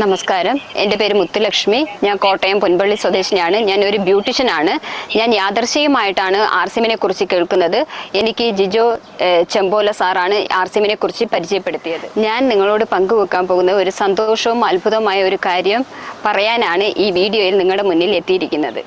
നമസ്കാരം. എന്റെ പേര് മുത്തുലക്ഷ്മി. ഞാൻ കോട്ടയം പൊൻപള്ളി സ്വദേശിനിയാണ്. ഞാൻ ഒരു ബ്യൂട്ടീഷ്യനാണ്. ഞാൻ യാദർശികമായിട്ടാണ് ആർസിമിനെ കുറിച്ച് കേൾക്കുന്നത്. എനിക്ക് ജിജോ ചെമ്പോല സാറാണ് ആർസിമിനെ കുറിച്ച് പരിചയപ്പെടുത്തിയത്. ഞാൻ നിങ്ങളോട് പങ്കുവെക്കാൻ പോകുന്ന ഒരു സന്തോഷവും അത്ഭുതവുമായ ഒരു കാര്യം പറയാനാണ് ഈ വീഡിയോയിൽ നിങ്ങളുടെ മുന്നിൽ എത്തിയിരിക്കുന്നത്.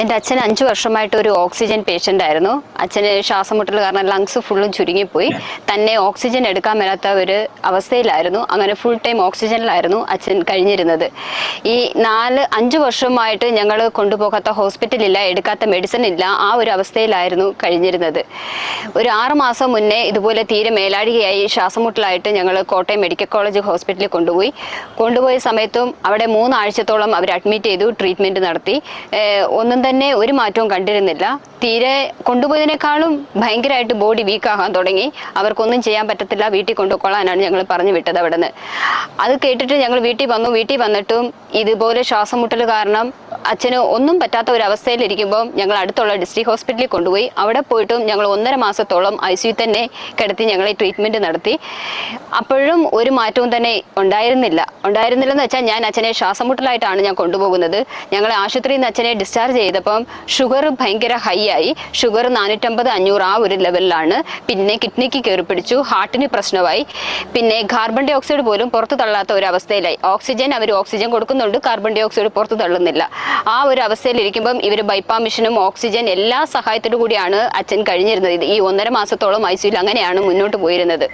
എന്റെ അച്ഛൻ അഞ്ചു വർഷമായിട്ട് ഒരു ഓക്സിജൻ പേഷ്യന്റ് ആയിരുന്നു. അച്ഛന് ശ്വാസമുട്ടൽ കാരണം ലങ്സ് ഫുള്ളും ചുരുങ്ങിപ്പോയി. തന്നെ ഓക്സിജൻ എടുക്കാൻ മേലാത്ത ഒരു അവസ്ഥയിലായിരുന്നു. അങ്ങനെ ഫുൾ ടൈം ഓക്സിജനിലായിരുന്നു അച്ഛൻ കഴിഞ്ഞിരുന്നത്. ഈ നാല് അഞ്ച് വർഷമായിട്ട് ഞങ്ങൾ കൊണ്ടുപോകാത്ത ഹോസ്പിറ്റലില്ല എടുക്കാത്ത മെഡിസിൻ ഇല്ല ആ ഒരു അവസ്ഥയിലായിരുന്നു കഴിഞ്ഞിരുന്നത്. ഒരു ആറ് മാസം മുന്നേ ഇതുപോലെ തീരെ മേലാഴികയായി ശ്വാസമുട്ടലായിട്ട് ഞങ്ങൾ കോട്ടയം മെഡിക്കൽ കോളേജ് ഹോസ്പിറ്റലിൽ കൊണ്ടുപോയി. കൊണ്ടുപോയ സമയത്തും അവിടെ മൂന്നാഴ്ചത്തോളം അവർ അഡ്മിറ്റ് ചെയ്തു ട്രീറ്റ്മെന്റ് നടത്തി. ഒന്നും തന്നെ ഒരു മാറ്റവും കണ്ടിരുന്നില്ല. തീരെ കൊണ്ടുപോയതിനേക്കാളും ഭയങ്കരമായിട്ട് ബോഡി വീക്കാകാൻ തുടങ്ങി. അവർക്കൊന്നും ചെയ്യാൻ പറ്റത്തില്ല. വീട്ടിൽ കൊണ്ടുപോകാനാണ് ഞങ്ങൾ പറഞ്ഞു വിട്ടത് അവിടെ നിന്ന് അത് കേട്ടിട്ട് ഞങ്ങൾ വീട്ടിൽ വന്നു. വീട്ടിൽ വന്നിട്ടും ഇതുപോലെ ശ്വാസം മുട്ടൽ കാരണം അച്ഛന് ഒന്നും പറ്റാത്ത ഒരു അവസ്ഥയിലിരിക്കുമ്പോൾ ഞങ്ങൾ അടുത്തുള്ള ഡിസ്ട്രിക്ട് ഹോസ്പിറ്റലിൽ കൊണ്ടുപോയി. അവിടെ പോയിട്ടും ഞങ്ങൾ ഒന്നര മാസത്തോളം ഐ സിയു തന്നെ കിടത്തി ഞങ്ങൾ ട്രീറ്റ്മെന്റ് നടത്തി. അപ്പോഴും ഒരു മാറ്റവും തന്നെ ഉണ്ടായിരുന്നില്ല. ഉണ്ടായിരുന്നില്ലെന്ന് വെച്ചാൽ ഞാൻ അച്ഛനെ ശ്വാസമുട്ടലായിട്ടാണ് ഞാൻ കൊണ്ടുപോകുന്നത്. ഞങ്ങൾ ആശുപത്രിയിൽ നിന്ന് അച്ഛനെ ഡിസ്ചാർജ് ചെയ്തപ്പം ഷുഗർ ഭയങ്കര ഹൈ ആയി. ഷുഗർ നാനൂറ്റമ്പത് അഞ്ഞൂറ് ആ ഒരു ലെവലിലാണ് പിന്നെ കിഡ്നിക്ക് കയറി പിടിച്ചു. ഹാർട്ടിന് പ്രശ്നമായി. പിന്നെ കാർബൺ ഡൈ ഓക്സൈഡ് പോലും പുറത്തു തള്ളാത്ത ഒരു അവസ്ഥയിലായി. ഓക്സിജൻ അവർ ഓക്സിജൻ കൊടുക്കുന്നുണ്ട്. കാർബൺ ഡൈ ഓക്സൈഡ് പുറത്തു തള്ളുന്നില്ല. ആ ഒരു അവസ്ഥയിൽ ഇരിക്കുമ്പം ഇവർ ബൈപ്പാ മിഷനും ഓക്സിജൻ എല്ലാ സഹായത്തോടു കൂടിയാണ് അച്ഛൻ കഴിഞ്ഞിരുന്നത്. ഈ ഒന്നര മാസത്തോളം ഐ സിയിൽ അങ്ങനെയാണ് മുന്നോട്ട് പോയിരുന്നത്.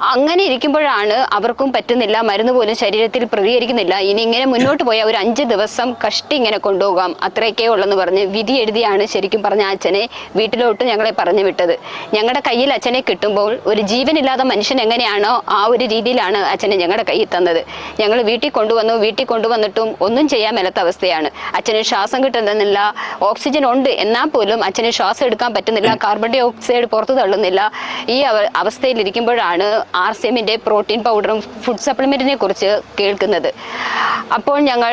അങ്ങനെ ഇരിക്കുമ്പോഴാണ് അവർക്കും പറ്റുന്നില്ല മരുന്ന് പോലും ശരീരത്തിൽ പ്രതികരിക്കുന്നില്ല. ഇനി ഇങ്ങനെ മുന്നോട്ട് പോയാൽ ഒരു അഞ്ച് ദിവസം കഷ്ടി ഇങ്ങനെ കൊണ്ടുപോകാം. അത്രയൊക്കെ ഉള്ളെന്ന് പറഞ്ഞ് വിധി എഴുതിയാണ് ശരിക്കും പറഞ്ഞ അച്ഛനെ വീട്ടിലോട്ട് ഞങ്ങളെ പറഞ്ഞു വിട്ടത്. ഞങ്ങളുടെ കയ്യിൽ അച്ഛനെ കിട്ടുമ്പോൾ ഒരു ജീവനില്ലാത്ത മനുഷ്യൻ എങ്ങനെയാണോ ആ ഒരു രീതിയിലാണ് അച്ഛനെ ഞങ്ങളുടെ കയ്യിൽ തന്നത്. ഞങ്ങൾ വീട്ടിൽ കൊണ്ടുവന്നു വീട്ടിൽ കൊണ്ടുവന്നിട്ടും ഒന്നും ചെയ്യാൻ മേലാത്ത അവസ്ഥയാണ്. അച്ഛന് ശ്വാസം കിട്ടുന്നില്ല ഓക്സിജൻ ഉണ്ട് എന്നാൽ പോലും അച്ഛന് ശ്വാസം എടുക്കാൻ പറ്റുന്നില്ല കാർബൺ ഡൈ ഓക്സൈഡ് പുറത്തു തള്ളുന്നില്ല. ഈ അവ- അവസ്ഥയിലിരിക്കുമ്പോഴാണ് ആർ സി എമ്മിന്റെ പ്രോട്ടീൻ പൗഡറും ഫുഡ് സപ്ലിമെന്റിനെ കുറിച്ച് കേൾക്കുന്നത്. അപ്പോൾ ഞങ്ങൾ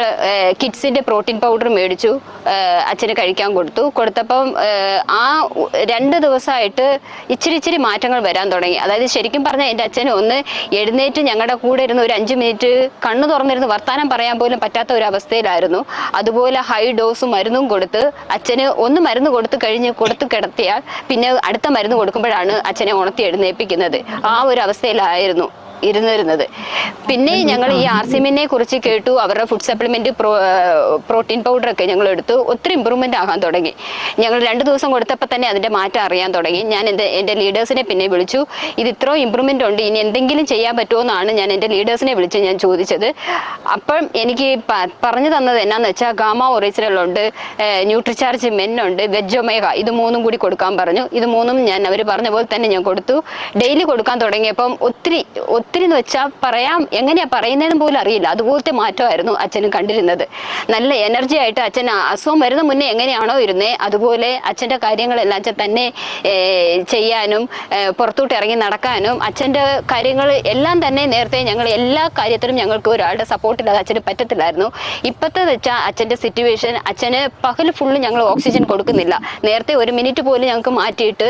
കിഡ്സിന്റെ പ്രോട്ടീൻ പൗഡർ മേടിച്ചു അച്ഛന് കഴിക്കാൻ കൊടുത്തു. കൊടുത്തപ്പം ആ രണ്ട് ദിവസമായിട്ട് ഇച്ചിരി ഇച്ചിരി മാറ്റങ്ങൾ വരാൻ തുടങ്ങി. അതായത് ശരിക്കും പറഞ്ഞാൽ എന്റെ അച്ഛന് ഒന്ന് എഴുന്നേറ്റ് ഞങ്ങളുടെ കൂടെ ഇരുന്ന് ഒരു അഞ്ച് മിനിറ്റ് കണ്ണു തുറന്നിരുന്ന് വർത്തമാനം പറയാൻ പോലും പറ്റാത്ത ഒരു അവസ്ഥയിലായിരുന്നു. അതുപോലെ ഹൈ ഡോസ് മരുന്നും കൊടുത്ത് അച്ഛന് ഒന്ന് മരുന്ന് കൊടുത്ത് കഴിഞ്ഞ് കൊടുത്ത് കിടത്തിയാൽ പിന്നെ അടുത്ത മരുന്ന് കൊടുക്കുമ്പോഴാണ് അച്ഛനെ ഉണർത്തി എഴുന്നേൽപ്പിക്കുന്നത്. ആ ഒരു അവസ്ഥയിലായിരുന്നു. ഇരുന്നിരുന്നത്. പിന്നെ ഞങ്ങൾ ഈ ആർ ആർസിമിനെ കുറിച്ച് കേട്ടു. അവരുടെ ഫുഡ് സപ്ലിമെന്റ് പ്രോട്ടീൻ പൗഡർ ഒക്കെ ഞങ്ങൾ എടുത്തു. ഒത്തിരി ഇമ്പ്രൂവ്മെന്റ് ആകാൻ തുടങ്ങി. ഞങ്ങൾ രണ്ട് ദിവസം കൊടുത്തപ്പോൾ തന്നെ അതിന്റെ മാറ്റം അറിയാൻ തുടങ്ങി. ഞാൻ എന്റെ എന്റെ ലീഡേഴ്സിനെ പിന്നെ വിളിച്ചു. ഇത് ഇത്രയും ഇമ്പ്രൂവ്മെന്റ് ഉണ്ട്. ഇനി എന്തെങ്കിലും ചെയ്യാൻ പറ്റുമോ എന്നാണ് ഞാൻ എന്റെ ലീഡേഴ്സിനെ വിളിച്ച് ഞാൻ ചോദിച്ചത്. അപ്പം എനിക്ക് പറഞ്ഞു തന്നത് എന്നാന്ന് വെച്ചാൽ ഗാമ ഒറിജിനൽ ഉണ്ട് ന്യൂട്രിചാർജ് മെൻ ഉണ്ട് ഒമേഗ. ഇത് മൂന്നും കൂടി കൊടുക്കാൻ പറഞ്ഞു. ഇത് മൂന്നും ഞാൻ അവർ പറഞ്ഞ പോലെ തന്നെ ഞാൻ കൊടുത്തു. ഡെയിലി കൊടുക്കാൻ തുടങ്ങിയപ്പം ഒത്തിരി ഒത്തിരി എന്ന് വെച്ചാൽ പറയാം. എങ്ങനെയാ പറയുന്നതെന്ന് പോലും അറിയില്ല. അതുപോലത്തെ മാറ്റമായിരുന്നു അച്ഛനും കണ്ടിരുന്നത്. നല്ല എനർജി ആയിട്ട് അച്ഛൻ അസുഖം വരുന്ന മുന്നേ എങ്ങനെയാണോ ഇരുന്നേ അതുപോലെ അച്ഛന്റെ കാര്യങ്ങളെല്ലാം അച്ഛൻ തന്നെ ചെയ്യാനും പുറത്തോട്ട് ഇറങ്ങി നടക്കാനും അച്ഛന്റെ കാര്യങ്ങൾ എല്ലാം തന്നെ നേരത്തെ ഞങ്ങൾ എല്ലാ കാര്യത്തിലും ഞങ്ങൾക്ക് ഒരാളുടെ സപ്പോർട്ടില്ലാതെ അച്ഛന് പറ്റത്തില്ലായിരുന്നു. ഇപ്പോഴത്തെ വെച്ചാൽ അച്ഛന്റെ സിറ്റുവേഷൻ അച്ഛന് പകൽ ഫുള്ള് ഞങ്ങൾ ഓക്സിജൻ കൊടുക്കുന്നില്ല. നേരത്തെ ഒരു മിനിറ്റ് പോലും ഞങ്ങൾക്ക് മാറ്റിയിട്ട്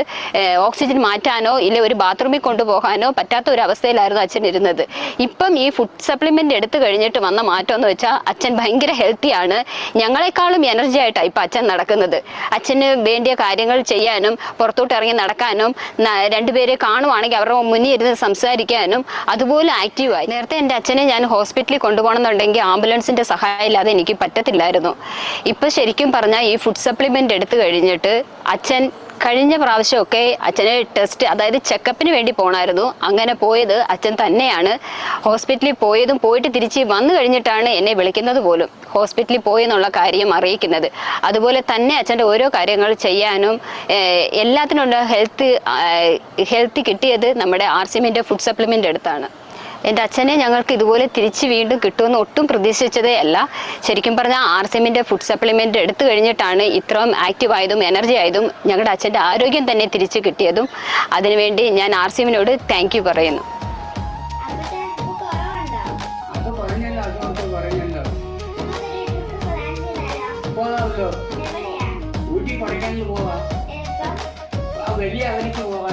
ഓക്സിജൻ മാറ്റാനോ ഇല്ല ഒരു ബാത്റൂമിൽ കൊണ്ടുപോകാനോ പറ്റാത്ത ഒരു അവസ്ഥയിലായിരുന്നു അച്ഛൻ ഇരുന്നത് ഇപ്പം ഈ ഫുഡ് സപ്ലിമെന്റ് എടുത്തു കഴിഞ്ഞിട്ട് വന്ന മാറ്റം എന്ന് വെച്ചാൽ അച്ഛൻ ഭയങ്കര ഹെൽത്തിയാണ് ഞങ്ങളെക്കാളും എനർജി ആയിട്ടാണ് ഇപ്പം അച്ഛൻ നടക്കുന്നത്. അച്ഛന് വേണ്ടിയ കാര്യങ്ങൾ ചെയ്യാനും പുറത്തോട്ട് ഇറങ്ങി നടക്കാനും രണ്ടുപേരെ കാണുവാണെങ്കിൽ അവരുടെ മുന്നിൽ ഇരുന്ന് സംസാരിക്കാനും അതുപോലെ ആക്റ്റീവായി നേരത്തെ എന്റെ അച്ഛനെ ഞാൻ ഹോസ്പിറ്റലിൽ കൊണ്ടുപോകണമെന്നുണ്ടെങ്കിൽ ആംബുലൻസിന്റെ സഹായം ഇല്ലാതെ എനിക്ക് പറ്റത്തില്ലായിരുന്നു. ഇപ്പൊ ശരിക്കും പറഞ്ഞാൽ ഈ ഫുഡ് സപ്ലിമെന്റ് എടുത്തു കഴിഞ്ഞിട്ട് അച്ഛൻ കഴിഞ്ഞ പ്രാവശ്യമൊക്കെ അച്ഛനെ ടെസ്റ്റ് അതായത് ചെക്കപ്പിന് വേണ്ടി പോണായിരുന്നു. അങ്ങനെ പോയത് അച്ഛൻ തന്നെയാണ്. ഹോസ്പിറ്റലിൽ പോയതും പോയിട്ട് തിരിച്ച് വന്നു കഴിഞ്ഞിട്ടാണ് എന്നെ വിളിക്കുന്നത് പോലും. ഹോസ്പിറ്റലിൽ പോയെന്നുള്ള കാര്യം അറിയിക്കുന്നത്. അതുപോലെ തന്നെ അച്ഛന്റെ ഓരോ കാര്യങ്ങൾ ചെയ്യാനും എല്ലാത്തിനുള്ള ഹെൽത്ത് ഹെൽത്ത് കിട്ടിയത് നമ്മുടെ ആർ സിമിന്റെ ഫുഡ് സപ്ലിമെന്റ് എടുത്താണ് എന്റെ അച്ഛനെ ഞങ്ങൾക്ക് ഇതുപോലെ തിരിച്ച് വീണ്ടും കിട്ടുമെന്ന് ഒട്ടും പ്രതീക്ഷിച്ചതേ അല്ല. ശരിക്കും പറഞ്ഞാൽ ആർ സിമിന്റെ ഫുഡ് സപ്ലിമെന്റ് എടുത്തു കഴിഞ്ഞിട്ടാണ് ഇത്രയും ആക്റ്റീവ് ആയതും എനർജി ആയതും ഞങ്ങളുടെ അച്ഛന്റെ ആരോഗ്യം തന്നെ തിരിച്ച് കിട്ടിയതും. അതിനുവേണ്ടി ഞാൻ ആർ സിമിനോട് താങ്ക് യു പറയുന്നു ഊട്ടി കൊടൈക്കനാലിൽ പോവാ വലിയ അവനിക്ക് പോവാ